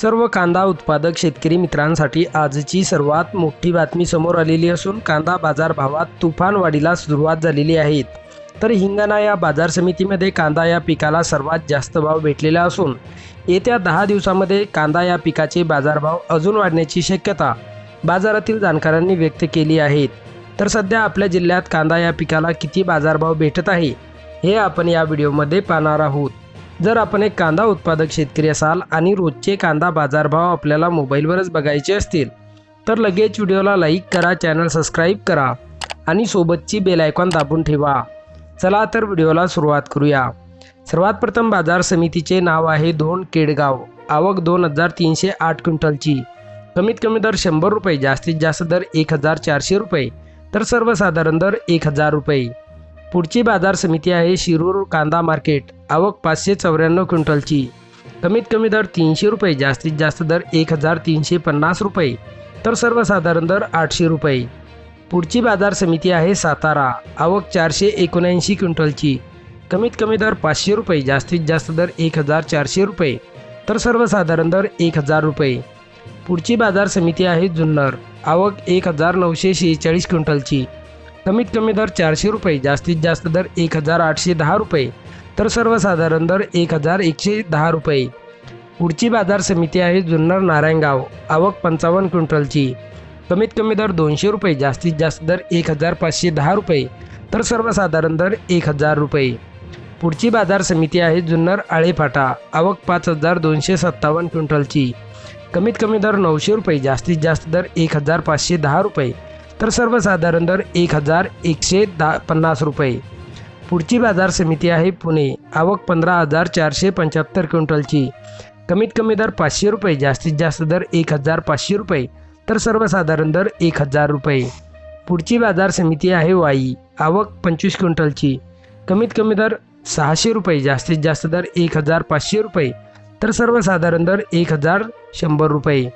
सर्व कांदा उत्पादक शेतकरी मित्रांसाठी आजची सर्वात मोठी बातमी समोर आलेली असून कांदा बाजार भावात तुफान वाढीला सुरुवात झालेली आहे. तर हिंगणा या बाजार समितीमध्ये कांदा या पिकाला सर्वात जास्त भाव भेटलेला असून येत्या दहा दिवसामध्ये कांदा या पिकाचे बाजारभाव अजून वाढण्याची शक्यता बाजारातील जाणकारांनी व्यक्त केली आहेत तर सध्या आपल्या जिल्ह्यात कांदा या पिकाला किती बाजारभाव भेटत आहे हे आपण या व्हिडिओमध्ये पाहणार आहोत. जर आपण एक कांदा उत्पादक शेतकरी असाल आणि रोजचे कांदा बाजारभाव आपल्याला मोबाईलवरच बघायचे असतील तर लगेच व्हिडिओला लाईक करा चॅनल सबस्क्राईब करा आणि सोबतची बेल आयकॉन दाबून ठेवा. चला तर व्हिडिओला सुरुवात करूया. सर्वात प्रथम बाजार समितीचे नाव आहे दोन केडगाव. आवक दोन हजार तीनशे आठ क्विंटलची. कमीत कमी दर शंभर रुपये जास्तीत जास्त दर एक हजार चारशे रुपये तर सर्वसाधारण दर एक हजार रुपये. पुढची बाजार समिती आहे शिरूर कांदा मार्केट. आवक पाचशे चौऱ्याण्णव क्विंटलची. कमीत कमी दर तीनशे रुपये जास्तीत जास्त दर एक हजार तीनशे पन्नास रुपये तर सर्वसाधारण दर आठशे रुपये. पुढची बाजार समिती आहे सातारा. आवक चारशे एकोणऐंशी क्विंटलची. कमीत कमी दर पाचशे रुपये जास्तीत जास्त दर एक हजार चारशे रुपये तर सर्वसाधारण दर एक हजार रुपये. पुढची बाजार समिती आहे जुन्नर. आवक एक हजार नऊशे शेहेचाळीस क्विंटलची. कमीत कमी दर चारशे रुपये जास्तीत जास्त दर एक हजार आठशे दहा रुपये तर सर्वसाधारण दर एक हजार एकशे दहा रुपये. पुढची बाजार समिती आहे जुन्नर नारायणगाव आवक पंचावन्न क्विंटलची. कमीत कमी दर दोनशे रुपये जास्तीत जास्त दर एक हजार पाचशे दहा रुपये तर सर्वसाधारण दर एक हजार रुपये. पुढची बाजार समिती आहे जुन्नर आळेफाटा आवक पाच हजार दोनशे सत्तावन्न क्विंटलची. कमीत कमी दर नऊशे रुपये जास्तीत जास्त दर एक हजार पाचशे दहा रुपये तर सर्वसाधारण दर एक हजार एकशे दहा पन्नास रुपये. पुढची बाजार समिती आहे पुणे. आवक पंधरा हजार चारशे पंच्याहत्तर क्विंटलची. कमीत कमी दर पाचशे रुपये जास्तीत जास्त दर एक हजार पाचशे रुपये तर सर्वसाधारण दर एक हजार रुपये. पुढची बाजार समिती आहे वाई. आवक पंचवीस क्विंटलची. कमीत कमी दर सहाशे रुपये जास्तीत जास्त दर एक हजार पाचशे रुपये तर सर्वसाधारण दर एक हजार शंभर रुपये.